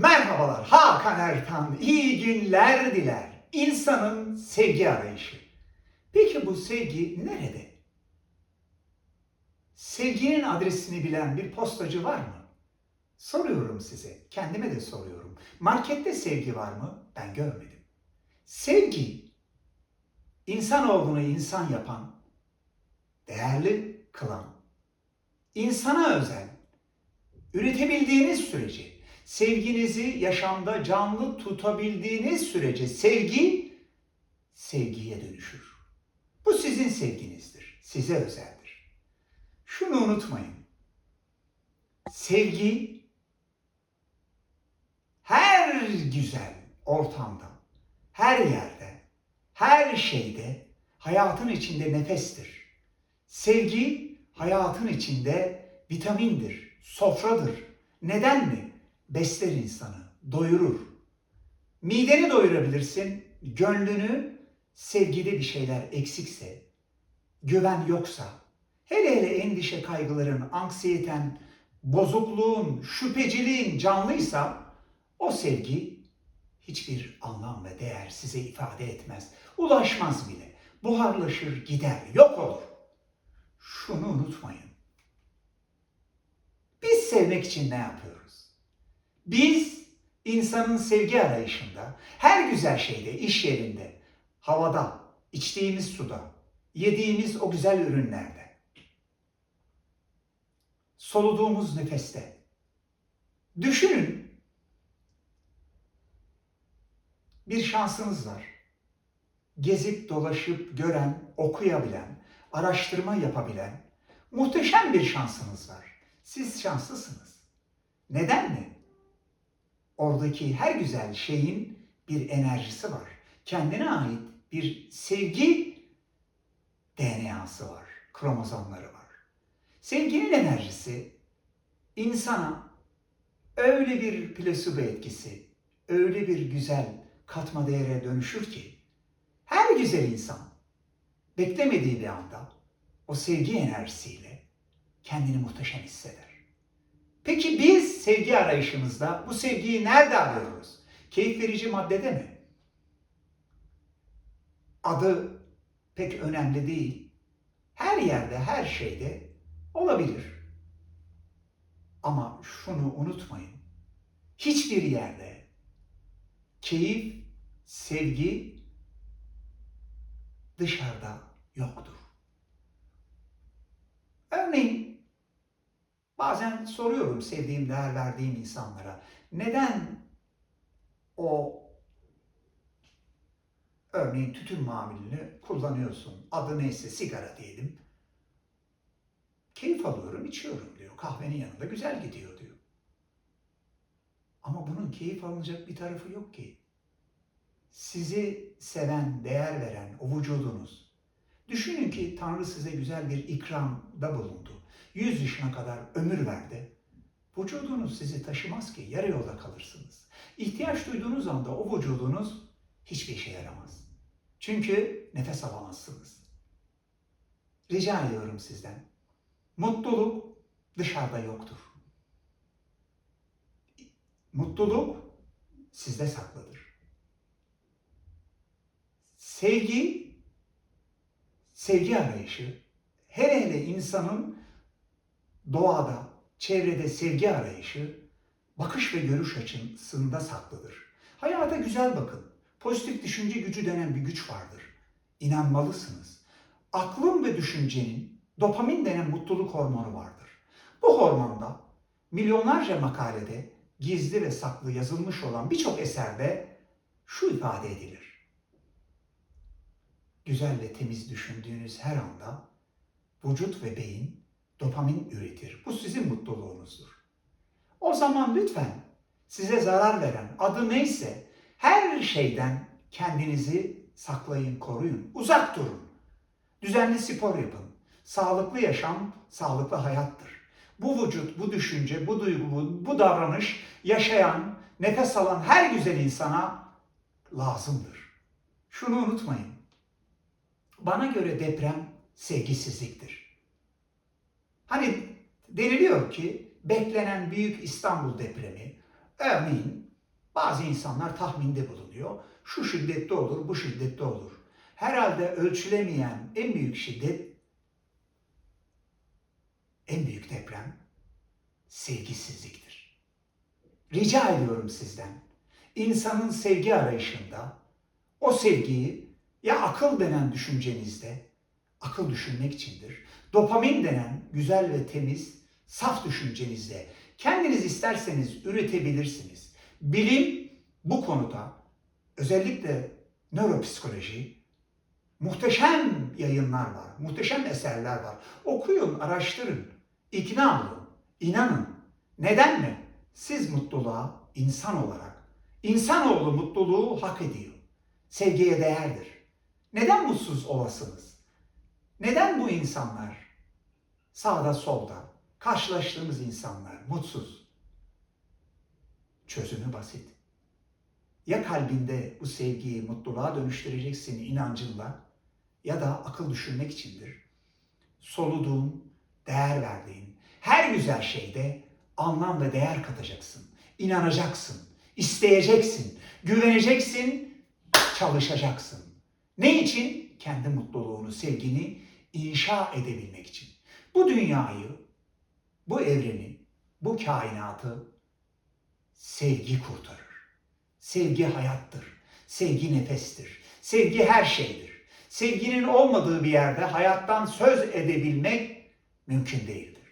Merhabalar, Hakan Ertan iyi günler diler. İnsanın sevgi arayışı. Peki bu sevgi nerede? Sevginin adresini bilen bir postacı var mı? Soruyorum size, kendime de soruyorum. Markette sevgi var mı? Ben görmedim. Sevgi, insanoğlunu insan yapan, değerli kılan, insana özel, üretebildiğiniz sürece, sevginizi yaşamda canlı tutabildiğiniz sürece sevgi sevgiye dönüşür. Bu sizin sevginizdir, size özeldir. Şunu unutmayın. Sevgi her güzel ortamda, her yerde, her şeyde hayatın içinde nefestir. Sevgi hayatın içinde vitamindir, sofradır. Neden mi? Besler insanı, doyurur. Mideni doyurabilirsin, gönlünü sevgide bir şeyler eksikse, güven yoksa, hele hele endişe kaygıların, anksiyeten, bozukluğun, şüpheciliğin canlıysa o sevgi hiçbir anlam ve değer size ifade etmez. Ulaşmaz bile. Buharlaşır gider, yok olur. Şunu unutmayın. Biz sevmek için ne yapıyoruz? Biz insanın sevgi arayışında, her güzel şeyde, iş yerinde, havada, içtiğimiz suda, yediğimiz o güzel ürünlerde, soluduğumuz nefeste. Düşünün, bir şansınız var. Gezip dolaşıp gören, okuyabilen, araştırma yapabilen muhteşem bir şansınız var. Siz şanslısınız. Neden mi? Oradaki her güzel şeyin bir enerjisi var. Kendine ait bir sevgi DNA'sı var, kromozomları var. Sevginin enerjisi insana öyle bir plasebo etkisi, öyle bir güzel katma değere dönüşür ki her güzel insan beklemediği bir anda o sevgi enerjisiyle kendini muhteşem hisseder. Peki biz sevgi arayışımızda bu sevgiyi nerede arıyoruz? Keyif verici maddede mi? Adı pek önemli değil. Her yerde, her şeyde olabilir. Ama şunu unutmayın. Hiçbir yerde keyif, sevgi dışarıda yoktur. Örneğin bazen soruyorum sevdiğim, değer verdiğim insanlara neden o örneğin tütün mamulünü kullanıyorsun. Adı neyse sigara diyelim. Keyif alıyorum, içiyorum diyor. Kahvenin yanında güzel gidiyor diyor. Ama bunun keyif alınacak bir tarafı yok ki. Sizi seven, değer veren o vücudunuz. Düşünün ki Tanrı size güzel bir ikramda bulundu. 100 yaşına kadar ömür verdi. Vücudunuz sizi taşımaz ki yarı yolda kalırsınız. İhtiyaç duyduğunuz anda o vücudunuz hiçbir işe yaramaz. Çünkü nefes alamazsınız. Rica ediyorum sizden. Mutluluk dışarıda yoktur. Mutluluk sizde saklıdır. Sevgi, sevgi arayışı, hele hele insanın doğada, çevrede sevgi arayışı, bakış ve görüş açısında saklıdır. Hayata güzel bakın. Pozitif düşünce gücü denen bir güç vardır. İnanmalısınız. Aklın ve düşüncenin dopamin denen mutluluk hormonu vardır. Bu hormonda milyonlarca makalede gizli ve saklı yazılmış olan birçok eserde şu ifade edilir. Güzel ve temiz düşündüğünüz her anda vücut ve beyin dopamin üretir. Bu sizin mutluluğunuzdur. O zaman lütfen size zarar veren adı neyse her şeyden kendinizi saklayın, koruyun. Uzak durun. Düzenli spor yapın. Sağlıklı yaşam, sağlıklı hayattır. Bu vücut, bu düşünce, bu duygu, bu, bu davranış yaşayan, nefes alan her güzel insana lazımdır. Şunu unutmayın. Bana göre deprem sevgisizliktir. Hani deniliyor ki beklenen büyük İstanbul depremi örneğin Bazı insanlar tahminde bulunuyor. Şu şiddette olur, bu şiddette olur. Herhalde ölçülemeyen en büyük şiddet, en büyük deprem sevgisizliktir. Rica ediyorum sizden, insanın sevgi arayışında o sevgiyi ya akıl denen düşüncenizde, akıl düşünmek içindir, dopamin denen güzel ve temiz, saf düşüncenizde kendiniz isterseniz üretebilirsiniz. Bilim bu konuda özellikle nöropsikoloji muhteşem yayınlar var, muhteşem eserler var. Okuyun, araştırın, ikna olun, inanın. Neden mi? Siz mutluluğa insan olarak, insanoğlu mutluluğu hak ediyor. Sevgiye değerdir. Neden mutsuz olasınız? Neden bu insanlar sağda solda karşılaştığımız insanlar mutsuz? Çözümü basit. Ya kalbinde bu sevgiyi mutluluğa dönüştüreceksin inancınla ya da akıl düşünmek içindir. Soluduğun, değer verdiğin her güzel şeyde anlam ve değer katacaksın. İnanacaksın, isteyeceksin, güveneceksin, çalışacaksın. Ne için? Kendi mutluluğunu, sevgini inşa edebilmek için. Bu dünyayı, bu evreni, bu kainatı sevgi kurtarır. Sevgi hayattır. Sevgi nefestir. Sevgi her şeydir. Sevginin olmadığı bir yerde hayattan söz edebilmek mümkün değildir.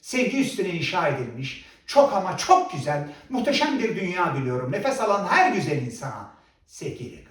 Sevgi üstüne inşa edilmiş, çok ama çok güzel, muhteşem bir dünya diliyorum. Nefes alan her güzel insana sevgiyle